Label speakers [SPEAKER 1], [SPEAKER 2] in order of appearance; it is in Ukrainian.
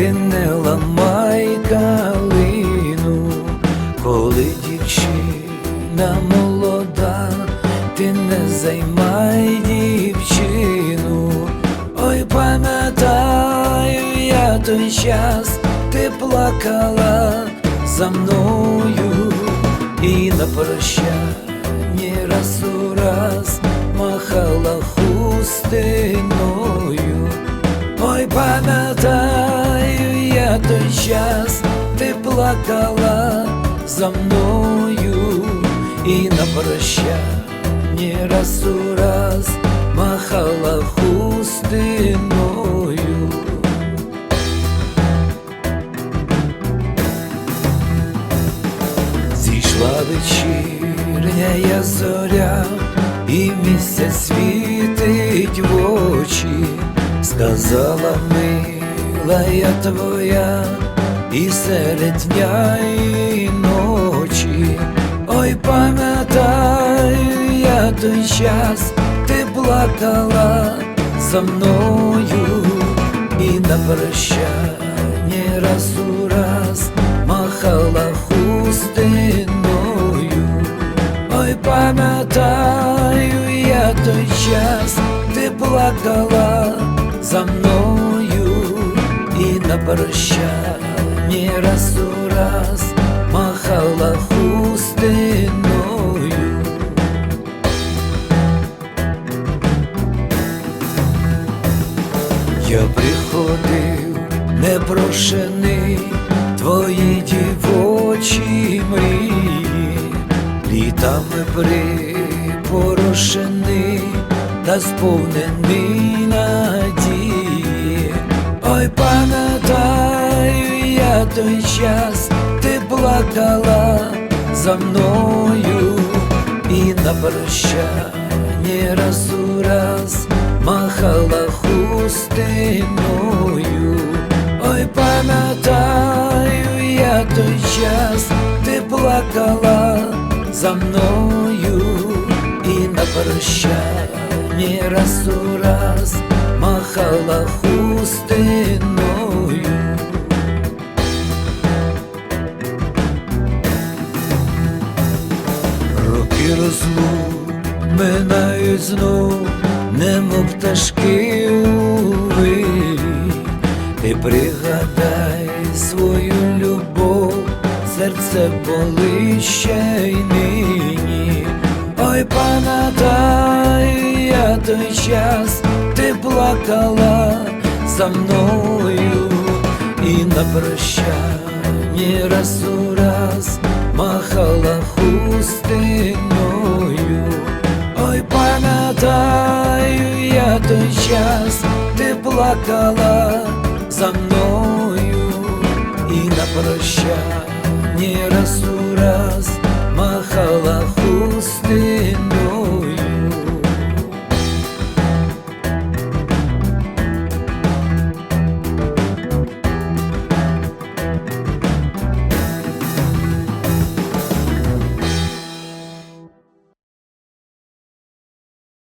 [SPEAKER 1] ти не ламай калину, коли дівчина молода, ти не займай дівчину, ой пам'ятаю я той час, ти плакала за мною. І на прощанні раз у раз махала хустиною, ой пам'ятаю я той час, ти плакала за мною і на прощанні раз у раз махала хустиною. Зійшла вечірня зоря, і місяць світить в очі, сказала мила я твоя, і серед дня і ночі, ой, пам'ятаю я той час, ти плакала за мною. І на прощанні раз у раз махала хустиною. Ой, пам'ятаю я той час, ти плакала за мною на прощанні раз у раз махала хустиною. Я приходив непрошений твої дівочі мрії, літами припорошений та сповнений надії. Ой, пам'ятаю я той час, ти плакала за мною і на прощанні раз у раз махала хустиною. Ой, пам'ятаю я той час, ти плакала за мною і на прощанні раз у раз махала хустиною. Роки розлук минають знов, немов пташки у. Ти пригадай свою любов, серце болить ще й нині. Ой, пам'ятаю я той час, ти плакала за мною И на прощанье разу раз Махала хустыною Ой, памятаю я той час Ты плакала за мною И на прощанье разу раз Махала хустыною